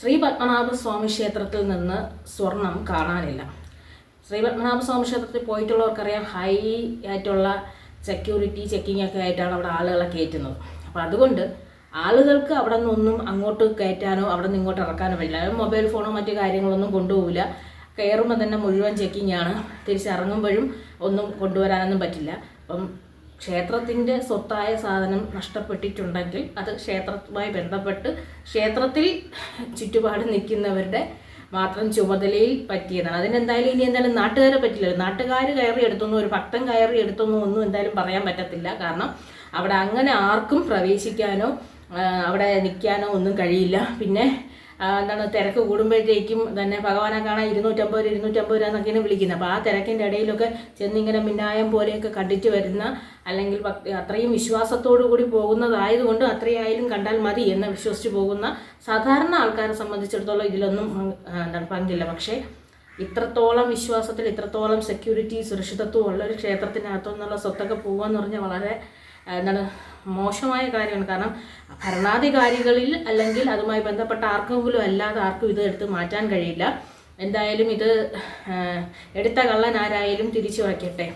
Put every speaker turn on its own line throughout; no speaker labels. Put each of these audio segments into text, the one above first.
ശ്രീ പത്മനാഭ സ്വാമി ക്ഷേത്രത്തിൽ നിന്ന് സ്വർണം കാണാനില്ല. ശ്രീ പത്മനാഭ സ്വാമി ക്ഷേത്രത്തിൽ പോയിട്ടുള്ളവർക്കറിയാം ഹൈ ആയിട്ടുള്ള സെക്യൂരിറ്റി ചെക്കിംഗ് ഒക്കെ ആയിട്ടാണ് അവിടെ ആളുകളെ കയറ്റുന്നത്. അപ്പോൾ അതുകൊണ്ട് ആളുകൾക്ക് അവിടെ നിന്നൊന്നും അങ്ങോട്ട് കയറ്റാനോ അവിടെ നിന്ന് ഇങ്ങോട്ട് ഇറക്കാനോ പറ്റില്ല. മൊബൈൽ ഫോണോ മറ്റു കാര്യങ്ങളൊന്നും കൊണ്ടുപോകില്ല കയറുമ്പോൾ തന്നെ മുഴുവൻ ചെക്കിംഗ് ആണ്. തിരിച്ചിറങ്ങുമ്പോഴും ഒന്നും കൊണ്ടുവരാനൊന്നും പറ്റില്ല. അപ്പം ക്ഷേത്രത്തിന്റെ സ്വത്തായ സാധനം നഷ്ടപ്പെട്ടിട്ടുണ്ടെങ്കിൽ അത് ക്ഷേത്രവുമായി ബന്ധപ്പെട്ട് ക്ഷേത്രത്തിൽ ചുറ്റുപാട് നിൽക്കുന്നവരുടെ മാത്രം ചുമതലയിൽ പറ്റിയതാണ്. അതിനെന്തായാലും ഇനി എന്തായാലും നാട്ടുകാരെ പറ്റില്ല. നാട്ടുകാർ കയറി എടുത്തുന്നു ഒരു ഭക്തൻ കയറി എടുത്തുന്നു ഒന്നും എന്തായാലും പറയാൻ പറ്റത്തില്ല. കാരണം അവിടെ അങ്ങനെ ആർക്കും പ്രവേശിക്കാനോ അവിടെ നിൽക്കാനോ ഒന്നും കഴിയില്ല. പിന്നെ എന്താണ് തിരക്ക് കൂടുമ്പോഴത്തേക്കും തന്നെ ഭഗവാനെ കാണാൻ ഇരുന്നൂറ്റമ്പത് രൂപ ഇരുന്നൂറ്റമ്പത് രൂപ എന്നൊക്കെയാണ് വിളിക്കുന്നത് അപ്പോൾ ആ തിരക്കിന്റെ ഇടയിലൊക്കെ ചെന്നിങ്ങനെ മിന്നായം പോലെയൊക്കെ കണ്ടിട്ട് വരുന്ന അല്ലെങ്കിൽ അത്രയും വിശ്വാസത്തോടു കൂടി പോകുന്നതായതുകൊണ്ട് അത്രയായാലും കണ്ടാൽ മതി എന്ന് വിശ്വസിച്ച് പോകുന്ന സാധാരണ ആൾക്കാരെ സംബന്ധിച്ചിടത്തോളം ഇതിലൊന്നും എന്താണ് പങ്കില്ല. പക്ഷേ ഇത്രത്തോളം വിശ്വാസത്തിൽ ഇത്രത്തോളം സെക്യൂരിറ്റി സുരക്ഷിതത്വം ഉള്ള ഒരു ക്ഷേത്രത്തിനകത്തു നിന്നുള്ള സ്വത്തൊക്കെ പോകുക എന്ന് പറഞ്ഞാൽ വളരെ എന്താണ് മോശമായ കാര്യമാണ്. കാരണം ഭരണാധികാരികളിൽ അല്ലെങ്കിൽ അതുമായി ബന്ധപ്പെട്ട ആർക്കെങ്കിലും അല്ലാതെ ആർക്കും ഇത് എടുത്ത് മാറ്റാൻ കഴിയില്ല. എന്തായാലും ഇത് എടുത്ത കള്ളൻ ആരായാലും തിരിച്ചു വയ്ക്കട്ടെ.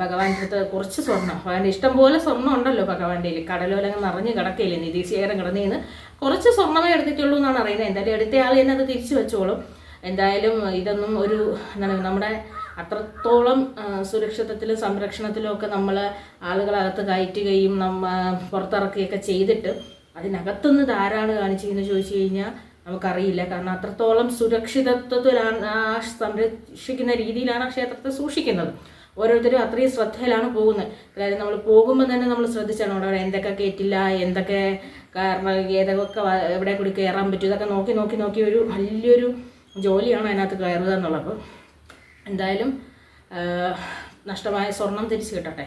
ഭഗവാന്റെ അടുത്ത് കുറച്ച് സ്വർണം ഭഗവാന്റെ ഇഷ്ടം പോലെ സ്വർണം ഉണ്ടല്ലോ ഭഗവാന്റെ കയ്യിൽ കടലോലങ്ങ് നിറഞ്ഞ് കിടക്കയില്ലേ നിധി ശേഖരം കിടന്നേന്ന്. കുറച്ച് സ്വർണമേ എടുത്തിട്ടുള്ളൂ എന്നാണ് അറിയുന്നത്. എന്തായാലും എടുത്ത ആൾ തന്നെ അത് തിരിച്ചു വെച്ചോളും. എന്തായാലും ഇതൊന്നും ഒരു എന്താണ് നമ്മുടെ അത്രത്തോളം സുരക്ഷിതത്തിലും സംരക്ഷണത്തിലും ഒക്കെ നമ്മൾ ആളുകളകത്ത് കയറ്റുകയും നമ്മ പുറത്തിറക്കുകയൊക്കെ ചെയ്തിട്ട് അതിനകത്തുനിന്ന് ധാരാളം കാണിച്ചതെന്ന് ചോദിച്ചു കഴിഞ്ഞാൽ നമുക്കറിയില്ല. കാരണം അത്രത്തോളം സുരക്ഷിതത്വത്തിലാണ് സംരക്ഷിക്കുന്ന രീതിയിലാണ് ക്ഷേത്രത്തെ സൂക്ഷിക്കുന്നത്. ഓരോരുത്തരും അത്രയും ശ്രദ്ധയിലാണ് പോകുന്നത്. അതായത് നമ്മൾ പോകുമ്പോൾ തന്നെ നമ്മൾ ശ്രദ്ധിച്ചാണ് അവിടെ എന്തൊക്കെ കയറ്റില്ല എന്തൊക്കെ കാരണം ഏതൊക്കെ എവിടെ കൂടി കയറാൻ പറ്റും ഇതൊക്കെ നോക്കി നോക്കി നോക്കി ഒരു വലിയൊരു ജോലിയാണ് അതിനകത്ത് കയറുക എന്നുള്ളത്. എന്തായാലും നഷ്ടമായ സ്വർണം തിരിച്ചു കിട്ടട്ടെ.